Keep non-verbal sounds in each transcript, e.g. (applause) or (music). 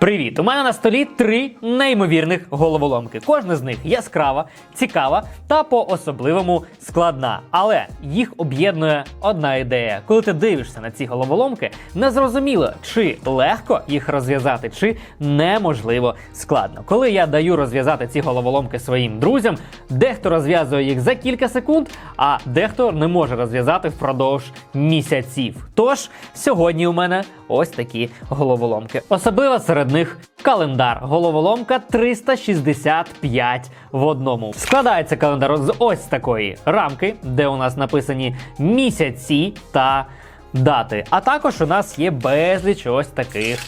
Привіт! У мене на столі три неймовірних головоломки. Кожна з них яскрава, цікава та по-особливому складна. Але їх об'єднує одна ідея. Коли ти дивишся на ці головоломки, незрозуміло, чи легко їх розв'язати, чи неможливо складно. Коли я даю розв'язати ці головоломки своїм друзям, дехто розв'язує їх за кілька секунд, а дехто не може розв'язати впродовж місяців. Тож сьогодні у мене ось такі головоломки. Особливо серед них календар. Головоломка 365 в одному. Складається календар з ось такої рамки, де у нас написані місяці та дати. А також у нас є безліч ось таких.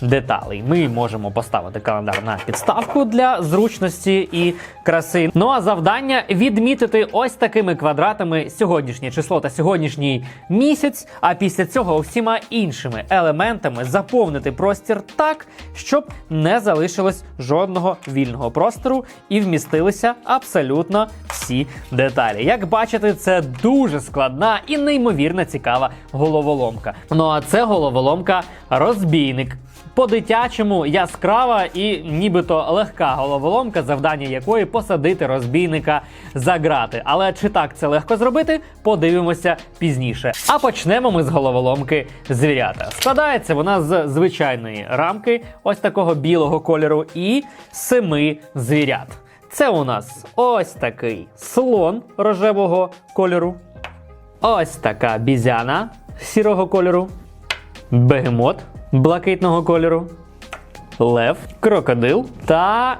Деталей ми можемо поставити календар на підставку для зручності і краси. Ну а завдання відмітити ось такими квадратами сьогоднішнє число та сьогоднішній місяць. А після цього всіма іншими елементами заповнити простір так, щоб не залишилось жодного вільного простору і вмістилися абсолютно всі деталі. Як бачите, це дуже складна і неймовірно цікава головоломка. Ну а це головоломка розбійник. По-дитячому яскрава і нібито легка головоломка, завдання якої посадити розбійника за грати. Але чи так це легко зробити, подивимося пізніше. А почнемо ми з головоломки звірята. Складається вона з звичайної рамки, ось такого білого кольору, і семи звірят. Це у нас ось такий слон рожевого кольору, ось така бізяна сірого кольору, бегемот блакитного кольору, лев, крокодил та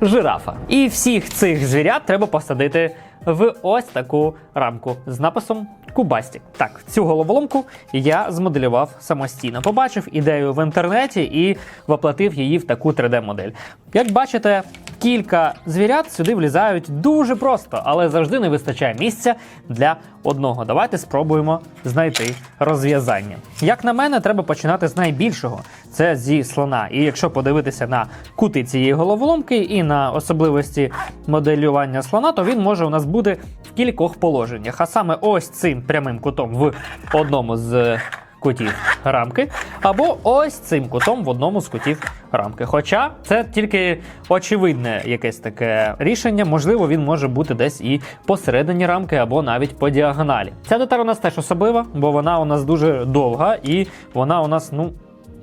жирафа. І всіх цих звірят треба посадити в ось таку рамку з написом Кубастік. Так, цю головоломку я змоделював самостійно. Побачив ідею в інтернеті і воплотив її в таку 3D-модель. Як бачите, кілька звірят сюди влізають дуже просто, але завжди не вистачає місця для одного. Давайте спробуємо знайти розв'язання. Як на мене, треба починати з найбільшого це зі слона. І якщо подивитися на кути цієї головоломки і на особливості моделювання слона, то він може у нас бути в кількох положеннях. А саме ось цим прямим кутом в одному з кутів рамки, або ось цим кутом в одному з кутів рамки. Хоча це тільки очевидне якесь таке рішення, можливо, він може бути десь і посередині рамки, або навіть по діагоналі. Ця деталь у нас теж особлива, бо вона у нас дуже довга і вона у нас, ну.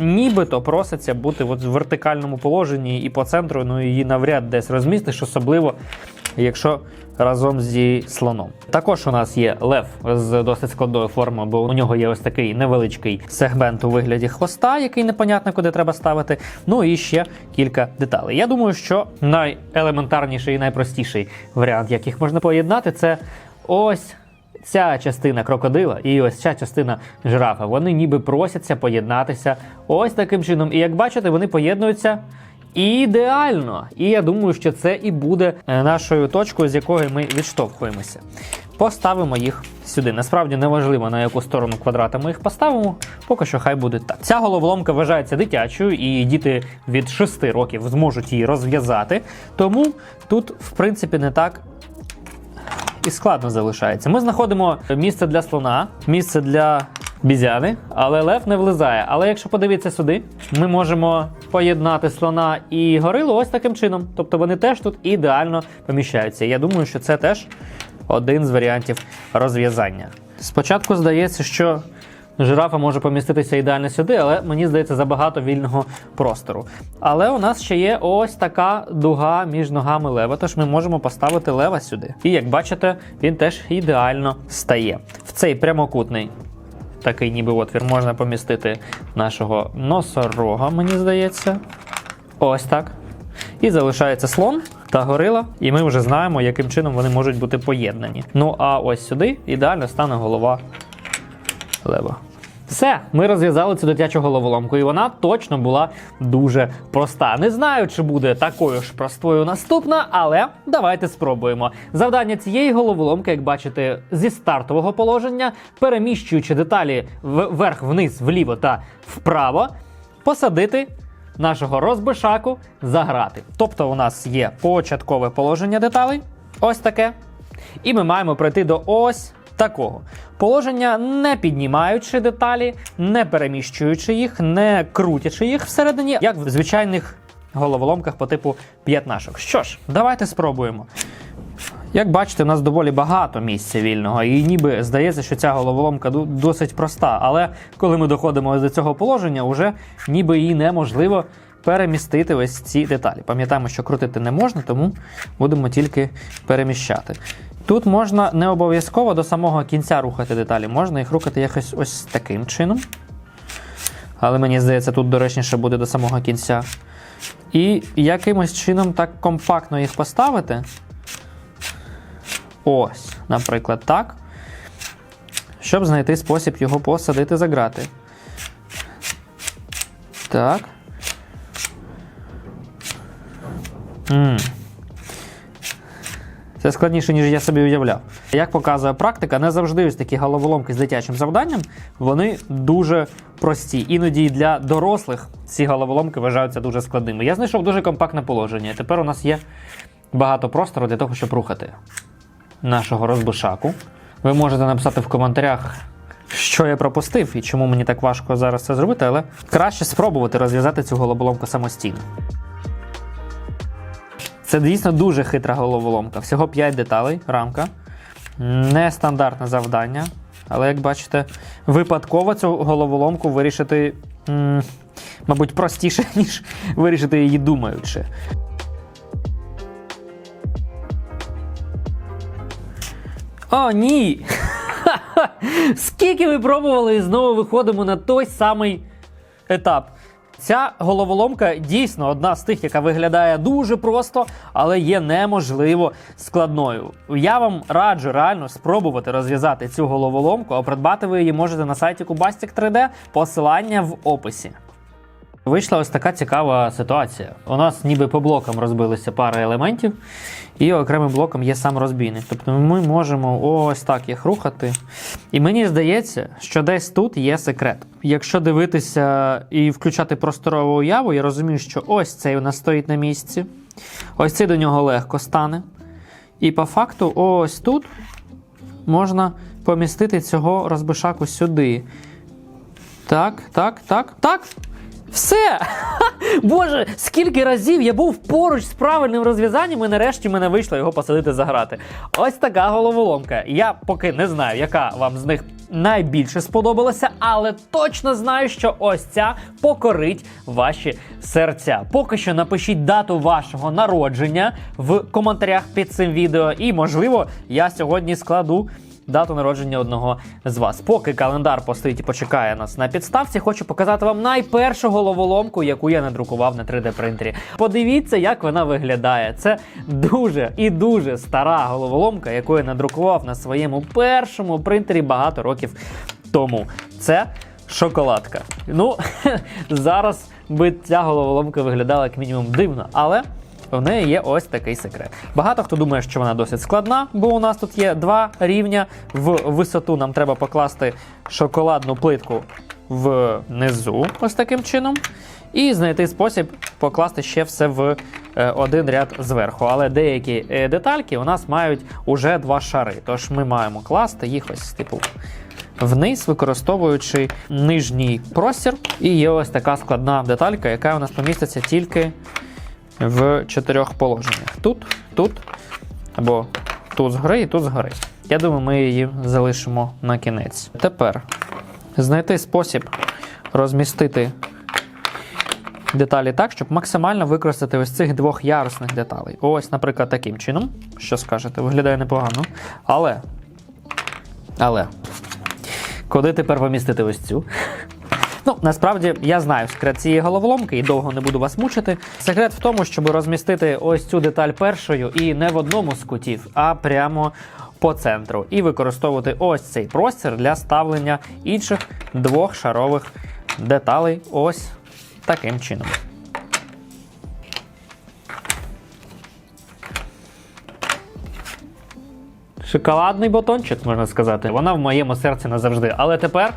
Нібито проситься бути от в вертикальному положенні і по центру, ну її навряд десь розмістиш, особливо якщо разом зі слоном. Також у нас є лев з досить складною формою, бо у нього є ось такий невеличкий сегмент у вигляді хвоста, який непонятно куди треба ставити. Ну і ще кілька деталей. Я думаю, що найелементарніший і найпростіший варіант, як їх можна поєднати, це ось. Ця частина крокодила і ось ця частина жирафа, вони ніби просяться поєднатися ось таким чином. І як бачите, вони поєднуються ідеально. І я думаю, що це і буде е, нашою точкою, з якої ми відштовхуємося. Поставимо їх сюди. Насправді не важливо, на яку сторону квадрата ми їх поставимо, поки що хай буде так. Ця головоломка вважається дитячою, і діти від 6 років зможуть її розв'язати. Тому тут, в принципі, не так і складно залишається. Ми знаходимо місце для слона, місце для бізяни, але лев не влизає. Але якщо подивитися сюди, ми можемо поєднати слона і горилу ось таким чином. Тобто вони теж тут ідеально поміщаються. Я думаю, що це теж один з варіантів розв'язання. Спочатку здається, що Жирафа може поміститися ідеально сюди, але мені здається забагато вільного простору. Але у нас ще є ось така дуга між ногами лева, тож ми можемо поставити лева сюди. І як бачите, він теж ідеально стає. В цей прямокутний такий ніби отвір можна помістити нашого носорога, мені здається. Ось так. І залишається слон та горила, і ми вже знаємо, яким чином вони можуть бути поєднані. Ну а ось сюди ідеально стане голова лева. Все, ми розв'язали цю дитячу головоломку, і вона точно була дуже проста. Не знаю, чи буде такою ж простою наступна, але давайте спробуємо. Завдання цієї головоломки, як бачите, зі стартового положення, переміщуючи деталі вверх, вниз, вліво та вправо, посадити нашого розбишаку за грати. Тобто, у нас є початкове положення деталей, ось таке. І ми маємо прийти до ось такого положення, не піднімаючи деталі, не переміщуючи їх, не крутячи їх всередині, як в звичайних головоломках по типу п'ятнашок. Що ж, давайте спробуємо. Як бачите, у нас доволі багато місця вільного, і ніби здається, що ця головоломка досить проста. Але коли ми доходимо до цього положення, вже ніби її неможливо перемістити ось ці деталі. Пам'ятаємо, що крутити не можна, тому будемо тільки переміщати. Тут можна не обов'язково до самого кінця рухати деталі, можна їх рухати якось ось таким чином. Але мені здається, тут доречніше буде до самого кінця. І якимось чином так компактно їх поставити. Ось, наприклад, так. Щоб знайти спосіб його посадити за грати. Так. м Це складніше, ніж я собі уявляв. Як показує практика, не завжди ось такі головоломки з дитячим завданням, вони дуже прості. Іноді для дорослих ці головоломки вважаються дуже складними. Я знайшов дуже компактне положення. Тепер у нас є багато простору для того, щоб рухати нашого розбишаку. Ви можете написати в коментарях, що я пропустив і чому мені так важко зараз це зробити, але краще спробувати розв'язати цю головоломку самостійно. Це дійсно дуже хитра головоломка. Всього 5 деталей, рамка. Нестандартне завдання. Але як бачите, випадково цю головоломку вирішити, мабуть, простіше, (laughs) ніж вирішити її думаючи. О, ні! (laughs) Скільки ми пробували і знову виходимо на той самий етап. Ця головоломка дійсно одна з тих, яка виглядає дуже просто, але є неможливо складною. Я вам раджу реально спробувати розв'язати цю головоломку, а придбати ви її можете на сайті Cubastic 3D, посилання в описі. Вийшла ось така цікава ситуація. У нас ніби по блокам розбилися пара елементів, і окремим блоком є сам розбійник. Тобто ми можемо ось так їх рухати. І мені здається, що десь тут є секрет. Якщо дивитися і включати просторову уяву, я розумію, що ось цей у нас стоїть на місці, ось цей до нього легко стане. І по факту, ось тут можна помістити цього розбишаку сюди. Так, так, так, так. Все! (laughs) Боже, скільки разів я був поруч з правильним розв'язанням, і нарешті мене вийшло його посадити за грати. Ось така головоломка. Я поки не знаю, яка вам з них найбільше сподобалася, але точно знаю, що ось ця покорить ваші серця. Поки що напишіть дату вашого народження в коментарях під цим відео, і можливо, я сьогодні складу дату народження одного з вас. Поки календар постоїть і почекає нас на підставці, хочу показати вам найпершу головоломку, яку я надрукував на 3D принтері. Подивіться, як вона виглядає. Це дуже і дуже стара головоломка, яку я надрукував на своєму першому принтері багато років тому. Це шоколадка. Ну, (laughs) зараз би ця головоломка виглядала як мінімум дивно, але. В неї є ось такий секрет. Багато хто думає, що вона досить складна, бо у нас тут є два рівня. В висоту нам треба покласти шоколадну плитку внизу, ось таким чином, і знайти спосіб покласти ще все в е, один ряд зверху. Але деякі е, детальки у нас мають уже два шари. Тож ми маємо класти їх ось типу. Вниз, використовуючи нижній простір, і є ось така складна деталька, яка у нас поміститься тільки в чотирьох положеннях. Тут, тут, або тут згори і тут згори. Я думаю, ми її залишимо на кінець. Тепер знайти спосіб розмістити деталі так, щоб максимально використати ось цих двох ярусних деталей. Ось, наприклад, таким чином. Що скажете, виглядає непогано. Але. Але. Куди тепер помістити ось цю? Ну, насправді я знаю секрет цієї головоломки і довго не буду вас мучити. Секрет в тому, щоб розмістити ось цю деталь першою і не в одному з кутів, а прямо по центру. І використовувати ось цей простір для ставлення інших двох шарових деталей. Ось таким чином. Шоколадний батончик, можна сказати. Вона в моєму серці назавжди. Але тепер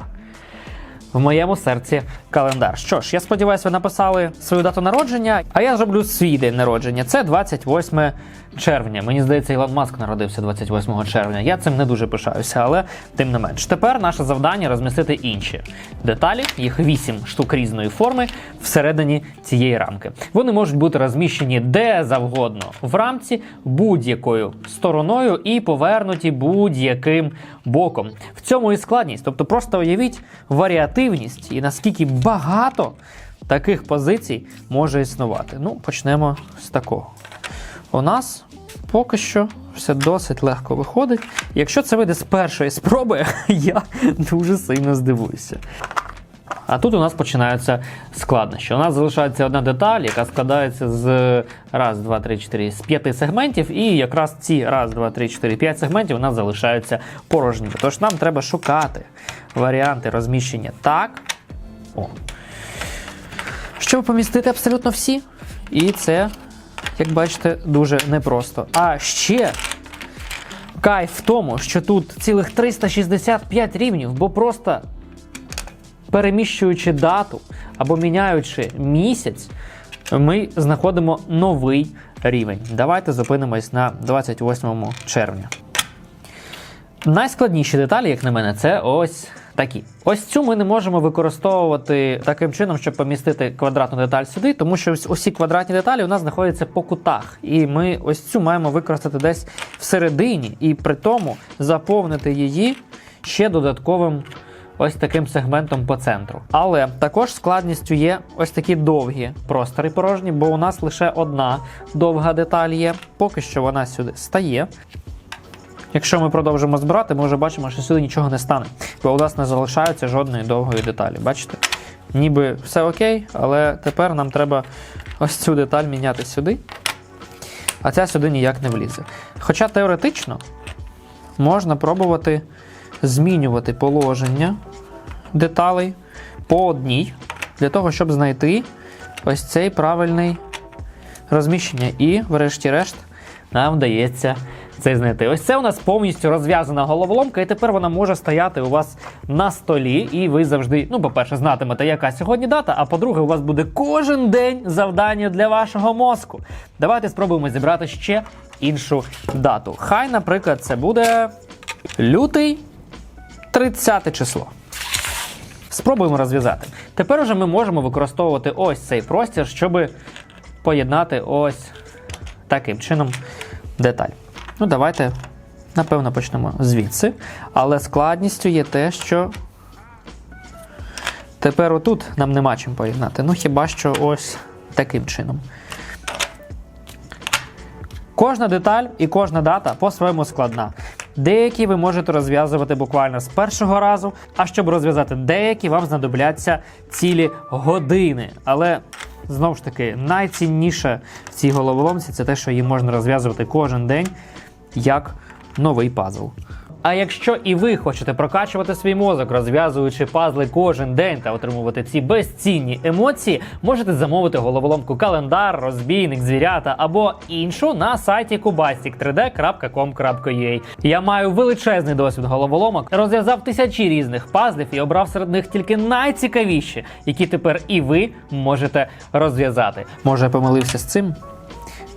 в моєму серці календар. Що ж, я сподіваюся, ви написали свою дату народження, а я зроблю свій день народження. Це 28 червня. Мені здається, Ілон Маск народився 28 червня. Я цим не дуже пишаюся, але тим не менш. Тепер наше завдання розмістити інші деталі. Їх 8 штук різної форми всередині цієї рамки. Вони можуть бути розміщені де завгодно в рамці будь-якою стороною і повернуті будь-яким боком. В цьому і складність. Тобто, просто уявіть варіативність і наскільки багато таких позицій може існувати. Ну, почнемо з такого. У нас поки що все досить легко виходить. Якщо це вийде з першої спроби, (laughs) я дуже сильно здивуюся. А тут у нас починаються складнощі. У нас залишається одна деталь, яка складається з раз, два, три, чотири, з п'яти сегментів, і якраз ці раз, два, три, чотири, п'ять сегментів у нас залишаються порожніми. Тож нам треба шукати варіанти розміщення так. О. Щоб помістити абсолютно всі. І це, як бачите, дуже непросто. А ще кайф в тому, що тут цілих 365 рівнів, бо просто переміщуючи дату або міняючи місяць, ми знаходимо новий рівень. Давайте зупинимось на 28 червня. Найскладніші деталі, як на мене, це ось такі. Ось цю ми не можемо використовувати таким чином, щоб помістити квадратну деталь сюди, тому що ось усі квадратні деталі у нас знаходяться по кутах. І ми ось цю маємо використати десь всередині, і при тому заповнити її ще додатковим ось таким сегментом по центру. Але також складністю є ось такі довгі простори порожні, бо у нас лише одна довга деталь є. Поки що вона сюди стає. Якщо ми продовжимо збирати, ми вже бачимо, що сюди нічого не стане, бо у нас не залишається жодної довгої деталі. Бачите? Ніби все окей, але тепер нам треба ось цю деталь міняти сюди, а ця сюди ніяк не влізе. Хоча теоретично можна пробувати змінювати положення деталей по одній, для того, щоб знайти ось цей правильний розміщення. І, врешті-решт, нам вдається це знайти. Ось це у нас повністю розв'язана головоломка, і тепер вона може стояти у вас на столі, і ви завжди, ну, по-перше, знатимете, яка сьогодні дата, а по-друге, у вас буде кожен день завдання для вашого мозку. Давайте спробуємо зібрати ще іншу дату. Хай, наприклад, це буде лютий 30 число. Спробуємо розв'язати. Тепер уже ми можемо використовувати ось цей простір, щоб поєднати ось таким чином деталь. Ну, давайте, напевно, почнемо звідси. Але складністю є те, що тепер отут нам нема чим поєднати. Ну, хіба що ось таким чином. Кожна деталь і кожна дата по-своєму складна. Деякі ви можете розв'язувати буквально з першого разу, а щоб розв'язати деякі, вам знадобляться цілі години. Але знову ж таки, найцінніше в цій головоломці це те, що її можна розв'язувати кожен день як новий пазл. А якщо і ви хочете прокачувати свій мозок, розв'язуючи пазли кожен день та отримувати ці безцінні емоції, можете замовити головоломку календар, розбійник, звірята або іншу на сайті kubastic3d.com.ua. Я маю величезний досвід головоломок, розв'язав тисячі різних пазлів і обрав серед них тільки найцікавіші, які тепер і ви можете розв'язати. Може, я помилився з цим?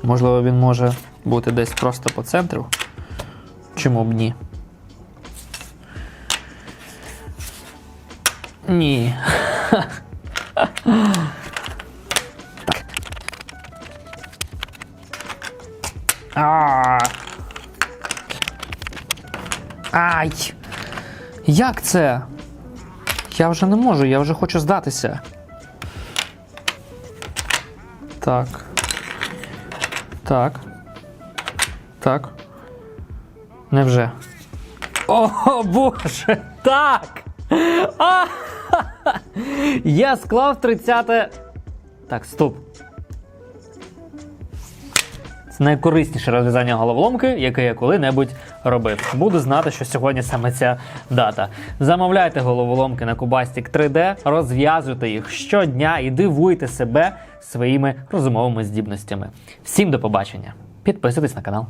Можливо, він може бути десь просто по центру. Чому б ні? Ні. (laughs) А. Ай! Як це? Я вже не можу, я вже хочу здатися. Так. Так. Так. Невже? О, Боже! Так! А! Я склав 30. Так, стоп. Найкорисніше розв'язання головоломки, яке я коли-небудь робив. Буду знати, що сьогодні саме ця дата. Замовляйте головоломки на Кубастік 3D, розв'язуйте їх щодня і дивуйте себе своїми розумовими здібностями. Всім до побачення! Підписуйтесь на канал.